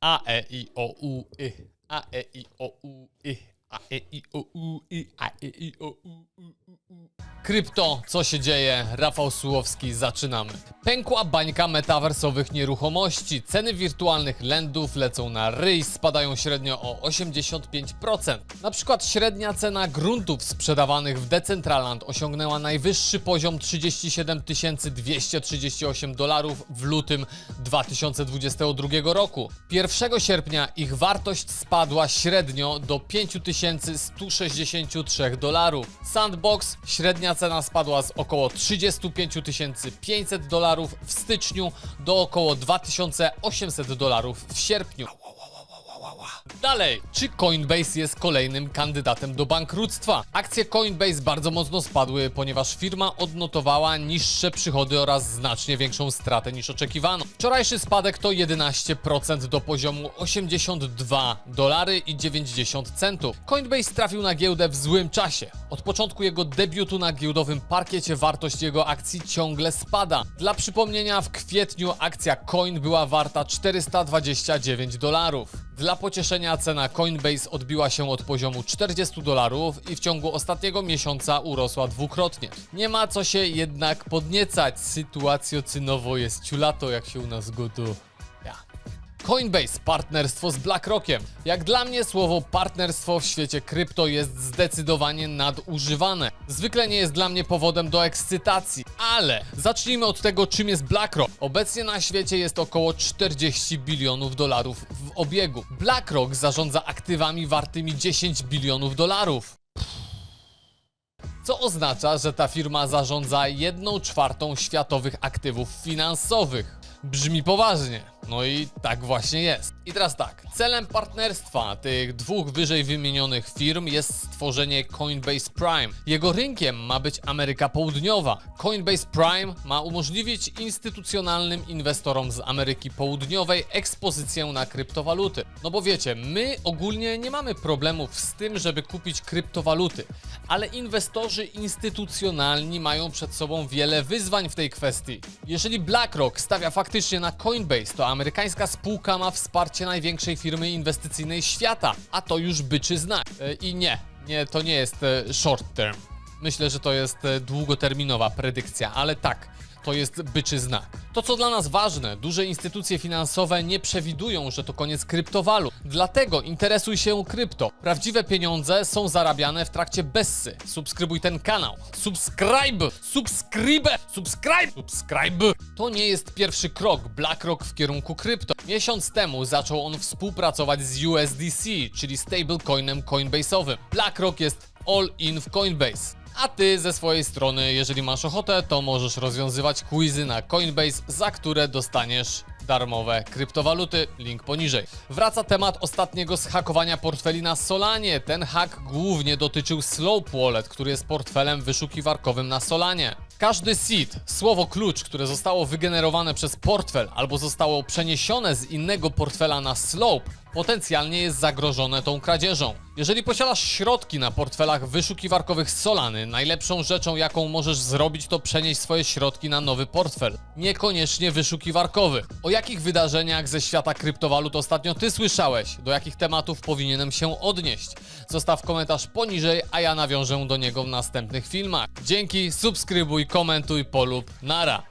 A, E, I, O, U, Y. A, E, I, O, U, Y. A, E, I, O, U, Y. A, E, I, O, U, U, U, U. Krypto, co się dzieje? Rafał Sułowski, zaczynamy. Pękła bańka metaversowych nieruchomości. Ceny wirtualnych lendów lecą na ryj, spadają średnio o 85%. Na przykład średnia cena gruntów sprzedawanych w Decentraland osiągnęła najwyższy poziom 37 238 dolarów w lutym 2022 roku. 1 sierpnia ich wartość spadła średnio do 5163 dolarów. Sandbox średnia cena spadła z około 35 500 dolarów w styczniu do około 2800 dolarów w sierpniu. Dalej, czy Coinbase jest kolejnym kandydatem do bankructwa? Akcje Coinbase bardzo mocno spadły, ponieważ firma odnotowała niższe przychody oraz znacznie większą stratę niż oczekiwano. Wczorajszy spadek to 11% do poziomu 82 dolary i 90 centów. Coinbase trafił na giełdę w złym czasie. Od początku jego debiutu na giełdowym parkiecie wartość jego akcji ciągle spada. Dla przypomnienia, w kwietniu akcja Coin była warta 429 dolarów. Dla pocieszenia cena Coinbase odbiła się od poziomu 40 dolarów i w ciągu ostatniego miesiąca urosła dwukrotnie. Nie ma co się jednak podniecać, sytuacja cynowo jest ciulato, jak się u nas gotu. Coinbase partnerstwo z BlackRockiem. Jak dla mnie słowo partnerstwo w świecie krypto jest zdecydowanie nadużywane. Zwykle nie jest dla mnie powodem do ekscytacji, ale zacznijmy od tego, czym jest BlackRock. Obecnie na świecie jest około 40 bilionów dolarów w obiegu. BlackRock zarządza aktywami wartymi 10 bilionów dolarów. Co oznacza, że ta firma zarządza 1 czwartą światowych aktywów finansowych. Brzmi poważnie. No i tak właśnie jest. I teraz tak, celem partnerstwa tych dwóch wyżej wymienionych firm jest stworzenie Coinbase Prime. Jego rynkiem ma być Ameryka Południowa. Coinbase Prime ma umożliwić instytucjonalnym inwestorom z Ameryki Południowej ekspozycję na kryptowaluty. No bo wiecie, my ogólnie nie mamy problemów z tym, żeby kupić kryptowaluty, ale inwestorzy instytucjonalni mają przed sobą wiele wyzwań w tej kwestii. Jeżeli BlackRock stawia faktycznie na Coinbase, to amerykańska spółka ma wsparcie największej firmy inwestycyjnej świata, a to już byczy znak. E, I nie, nie, to nie jest e, short term. Myślę, że to jest e, długoterminowa predykcja, ale tak, to jest byczy znak. To co dla nas ważne, duże instytucje finansowe nie przewidują, że to koniec kryptowalut. Dlatego interesuj się krypto. Prawdziwe pieniądze są zarabiane w trakcie bessy. Subskrybuj ten kanał. Subscribe! Subscribe! Subscribe! Subscribe! To nie jest pierwszy krok BlackRock w kierunku krypto. Miesiąc temu zaczął on współpracować z USDC, czyli stablecoinem Coinbase'owym. BlackRock jest all in w Coinbase. A ty ze swojej strony, jeżeli masz ochotę, to możesz rozwiązywać quizy na Coinbase, za które dostaniesz darmowe kryptowaluty. Link poniżej. Wraca temat ostatniego zhakowania portfeli na Solanie. Ten hak głównie dotyczył Slope Wallet, który jest portfelem wyszukiwarkowym na Solanie. Każdy seed, słowo klucz, które zostało wygenerowane przez portfel albo zostało przeniesione z innego portfela na Slope, potencjalnie jest zagrożone tą kradzieżą. Jeżeli posiadasz środki na portfelach wyszukiwarkowych z Solany, najlepszą rzeczą, jaką możesz zrobić, to przenieść swoje środki na nowy portfel. Niekoniecznie wyszukiwarkowy. O jakich wydarzeniach ze świata kryptowalut ostatnio ty słyszałeś? Do jakich tematów powinienem się odnieść? Zostaw komentarz poniżej, a ja nawiążę do niego w następnych filmach. Dzięki, subskrybuj, komentuj, polub, nara.